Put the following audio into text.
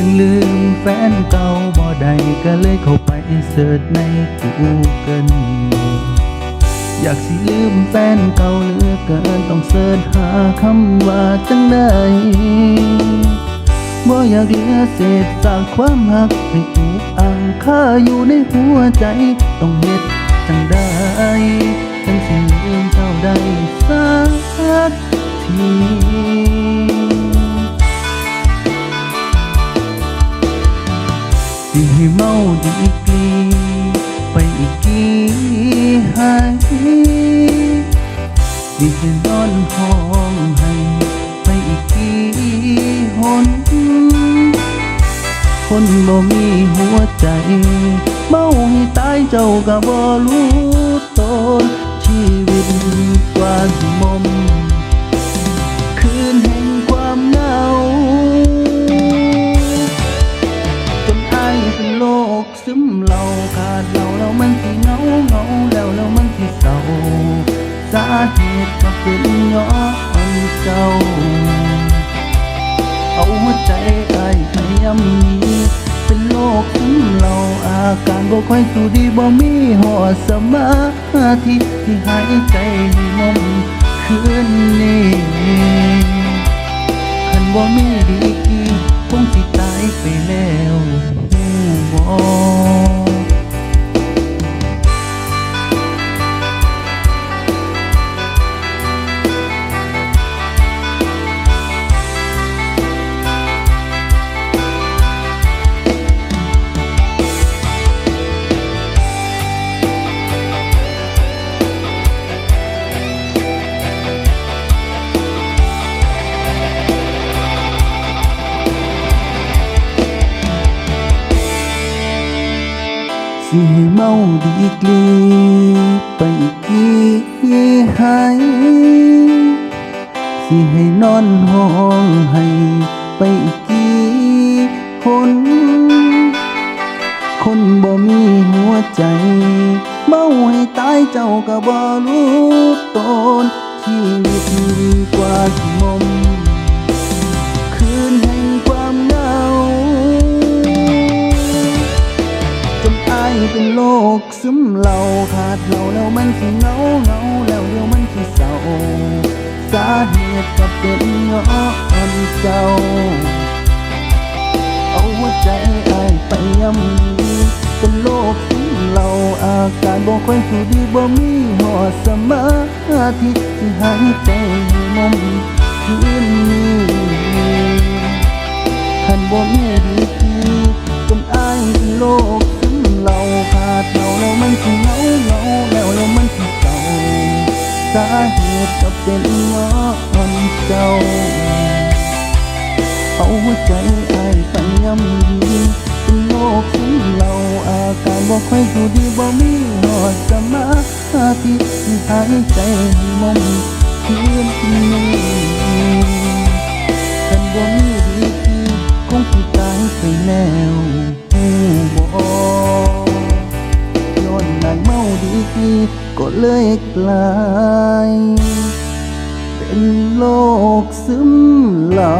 ยังลืมแฟนเก่าบ่ได้ก็เลยเข้าไปเสิร์ชใน Google อยากสิลืมแฟนเก่าเหลือเกินต้องเสิร์ชหาคำว่าจังใดบ่อยากเหลือเศษจากความหักให้ถูกอ่างค่าอยู่ในหัวใจ ต้องเฮ็ดจังได้จังสิลืมเจ้าได้สักที ให้เมาดีกรีไปอีกกี่หายสิให้นอนห้องให้ไปอีกกี่หนคนบ่มีหัวใจ เมาให้ตายเจ้าก็บ่รู้ตนชีวิตกว่าสิมมาเหตุก็เป็นย้อนเจ้า เอาหัวใจอายพยายามนีเป็นโลกซึมเราอาการบ่ค่อยสู้ดีบ่มีหอดสมาธิที่หายใจให้มมคืนนี้คันบ่มีดีกีคงสิตายไปแล้ว สิให้เมาดีกรีไปอีกกี่หายสิให้นอนห้องให้ไปอีกกี่คน คนบ่มีหัวใจ เมาให้ตายเจ้าก็บ่รู้ตนชีวิตกว่าสิมม เป็นโลกซึมเราขาดเราแล้วมันสิเงาเงาแล้วเดี๋ยวมันสิเศร้าสาเหตุก็เป็นย้อนเจ้า เอาหัวใจอายไปย่ำยีเป็นโลกซึมเราอาการบ่ค่อยสู้ดีบ่มีหอดสมาธิที่หายใจมมคืนนี้คันบ่มีดีทีจนอายเป็นโลก ก็เป็นย้อนเจ้า เอาหัวใจอายไปย่ำยีเป็นโลกซึมเราอาการบ่ค่อยอยู่ดีบ่มีหอดสมาธิที่หายใจมมคืนนี้คันบ่มีดีทีคงสิตายไปแล้ว ก็เลยกลาย เป็นโลกซึมเหล่า